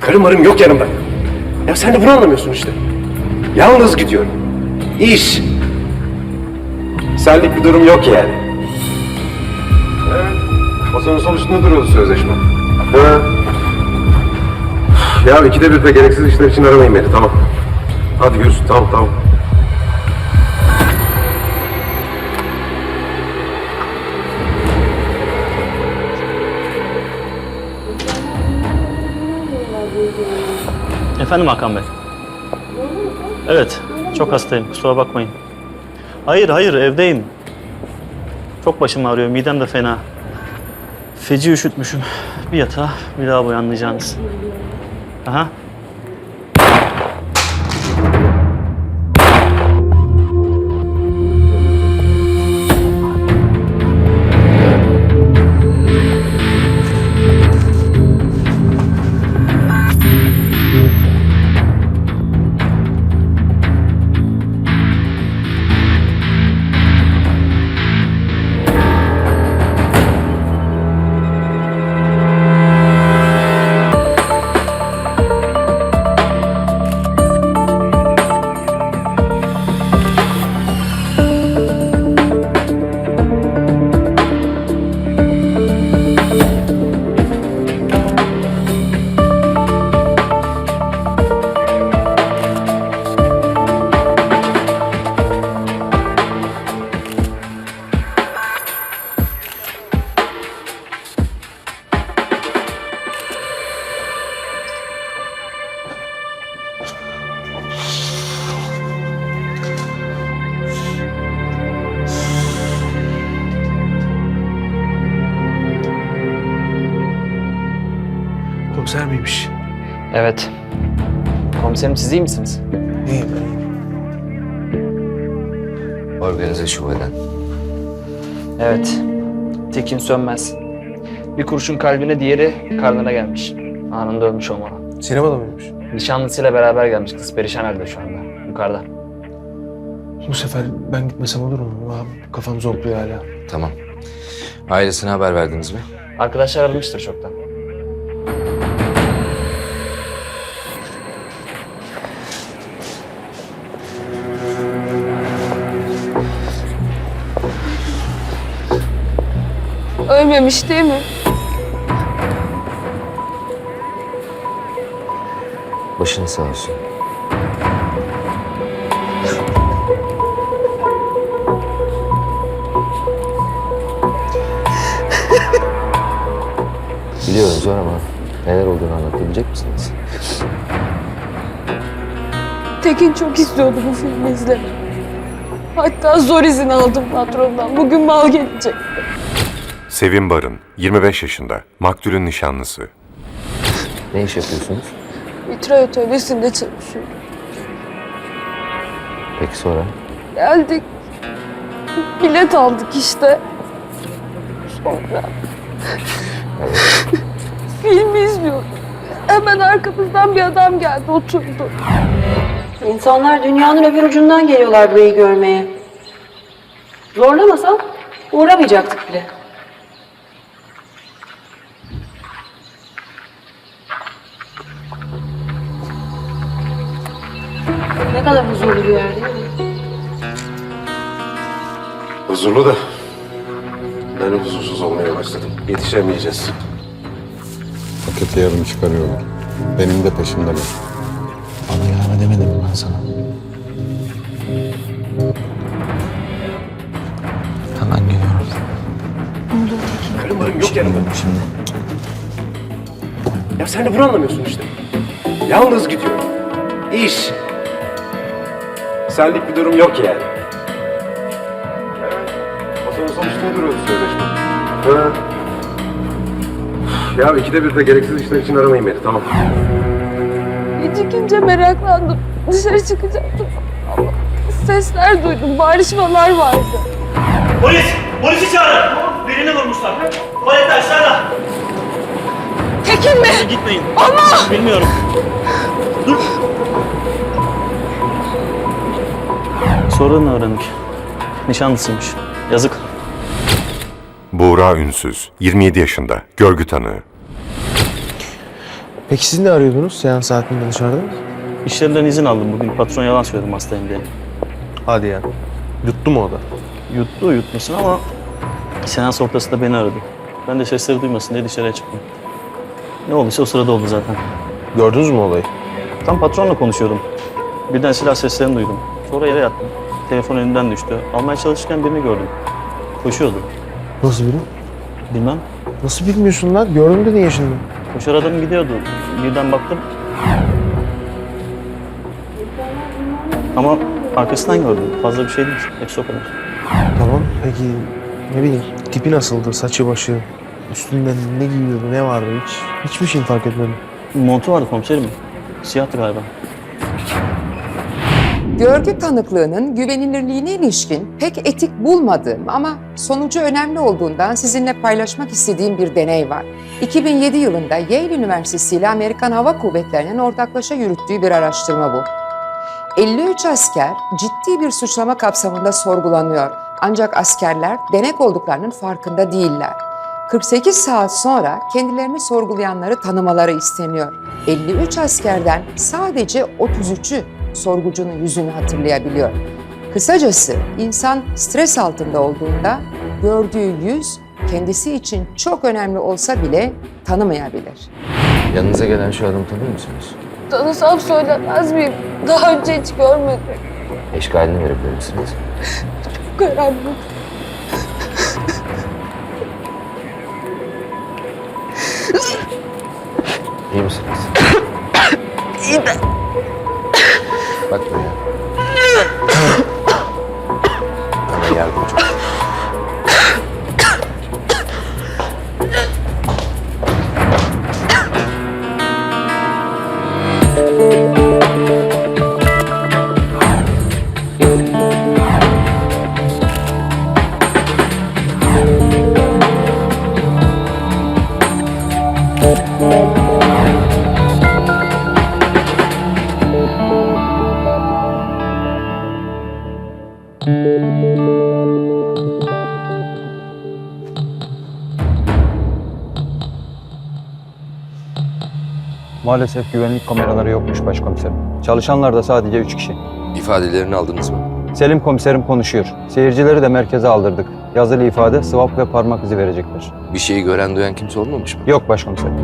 Karım marım yok yanımda. Ya sen de bunu anlamıyorsun işte. Yalnız gidiyorum. İş. Senlik bir durum yok yani. Evet. Masanın üstünde duruyordu sözleşme. Ha. Ya ikide bir de gereksiz işler için aramayın beni tamam. Hadi görüşürüz tamam tamam. Efendim Hakan Bey. Evet, çok hastayım. Kusura bakmayın. Hayır, hayır, evdeyim. Çok başım ağrıyor, midem de fena. Feci üşütmüşüm. Bir yatağa, bir daha bu anlayacağınız. Aha. Komiser miymiş? Evet. Komiserim siz iyi misiniz? İyiyim. Organize şubeden. Evet. Tekin Sönmez. Bir kurşun kalbine diğeri karnına gelmiş. Anında ölmüş olmalı. Sinemada mıymış? Nişanlısıyla beraber gelmiş. Kız perişan halde şu anda. Yukarıda. Bu sefer ben gitmesem olur mu? Abi, kafam zonkluyor hala. Tamam. Ailesine haber verdiniz mi? Arkadaşlar aramıştır çoktan. Ölmemiş değil mi? Başın sağ olsun. Biliyorum zor ama neler olduğunu anlatabilecek misiniz? Tekin çok istiyordu bu filmi izlemek. Hatta zor izin aldım patrondan. Bugün mal gelecek. Sevim Barın, 25 yaşında, maktulün nişanlısı. Ne iş yapıyorsunuz? Vitray atölyesinde çalışıyorum. Peki sonra? Geldik. Bilet aldık işte. Sonra... Filmi izliyorduk. Hemen arkamızdan bir adam geldi oturdu. İnsanlar dünyanın öbür ucundan geliyorlar burayı görmeye. Zorlamasam uğramayacaktık bile. Ne kadar huzurlu bir yer değil mi? Huzurlu da ben huzursuz olmaya başladım. Yetişemeyeceğiz. Paketi yarım çıkarıyorlar. Benim de peşimdeler. Bana gelme demedim mi ben sana? Hemen geliyorum. Karım yok yanımda. Şimdi. Ya sen de bunu anlamıyorsun işte. Yalnız gidiyorum. İş. Senlik bir durum yok yani. Evet. Masanın sol üstünde duruyordu sözleşme. Ha. Ya ikide bir de gereksiz işler için aramayın beni tamam. Gecikince meraklandım. Dışarı çıkacaktım. Ama sesler duydum. Bağırışmalar vardı. Polis! Polisi çağırın! Birini vurmuşlar. Tuvalette aşağıda. Tekin mi? Gitmeyin. Ama! Bilmiyorum. Dur. Sonradan öğrendik. Nişanlısıymış. Yazık. Buğra Ünsüz, 27 yaşında, görgü tanığı. Peki siz ne arıyordunuz seans saatinde dışarıda? İşlerinden izin aldım bugün. Patron yalan söyledim hastayım diye. Hadi ya. Yuttu mu o da? Yuttu yutmasın ama seans ortasında beni aradı. Ben de sesleri duymasın diye dışarıya çıktım. Ne olduysa o sırada oldu zaten. Gördünüz mü olayı? Tam patronla konuşuyordum. Birden silah seslerini duydum. Sonra yere yattım. Telefon elimden düştü. Almaya çalışırken birini gördüm. Koşuyordu. Nasıl biri? Bilmem. Nasıl bilmiyorsun lan? Gördüm dedin ya şimdi. Koşar adam gidiyordu. Birden baktım. Ama arkasından gördüm. Fazla bir şey değil. Hepsi o kadar. Tamam peki ne bileyim tipi nasıldı? Saçı başı, üstünden ne giyiyordu, ne vardı hiç? Hiçbir şey fark etmedim. Montu vardı komiserim. Siyahtı galiba. Görgü tanıklığının güvenilirliğine ilişkin pek etik bulmadığım ama sonucu önemli olduğundan sizinle paylaşmak istediğim bir deney var. 2007 yılında Yale Üniversitesi ile Amerikan Hava Kuvvetleri'nin ortaklaşa yürüttüğü bir araştırma bu. 53 asker ciddi bir suçlama kapsamında sorgulanıyor. Ancak askerler denek olduklarının farkında değiller. 48 saat sonra kendilerini sorgulayanları tanımaları isteniyor. 53 askerden sadece 33'ü sorgucunun yüzünü hatırlayabiliyor. Kısacası insan stres altında olduğunda gördüğü yüz kendisi için çok önemli olsa bile tanımayabilir. Yanınıza gelen şu adamı tanıyor musunuz? Tanısam söylemez miyim? Daha önce hiç görmedim. Eşkalini verebilir misiniz? Karanlık. İyi misiniz? Maalesef güvenlik kameraları yokmuş başkomiserim. Çalışanlar da sadece üç kişi. İfadelerini aldınız mı? Selim komiserim konuşuyor. Seyircileri de merkeze aldırdık. Yazılı ifade, swap ve parmak izi verecekler. Bir şeyi gören duyan kimse olmamış mı? Yok başkomiserim.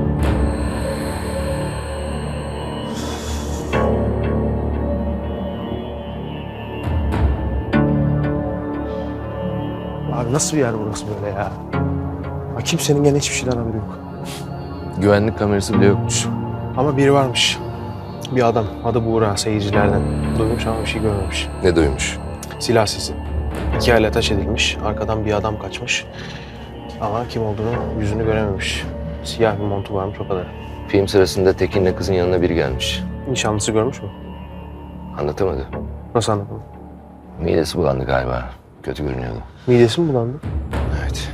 Abi nasıl bir yer burası böyle ya? Ha, kimsenin gene hiçbir şeyden haberi yok. Güvenlik kamerası bile yokmuş. Ama biri varmış. Bir adam. Adı Buğra seyircilerden. Duymuş ama bir şey görmemiş. Ne duymuş? Silah sesi. İki el ateş edilmiş. Arkadan bir adam kaçmış. Ama kim olduğunu, yüzünü görememiş. Siyah bir montu varmış o kadar. Film sırasında Tekin'le kızın yanına biri gelmiş. Nişanlısı görmüş mü? Anlatamadı. Nasıl anladın? Midesi bulandı galiba. Kötü görünüyordu. Midesi mi bulandı? Evet.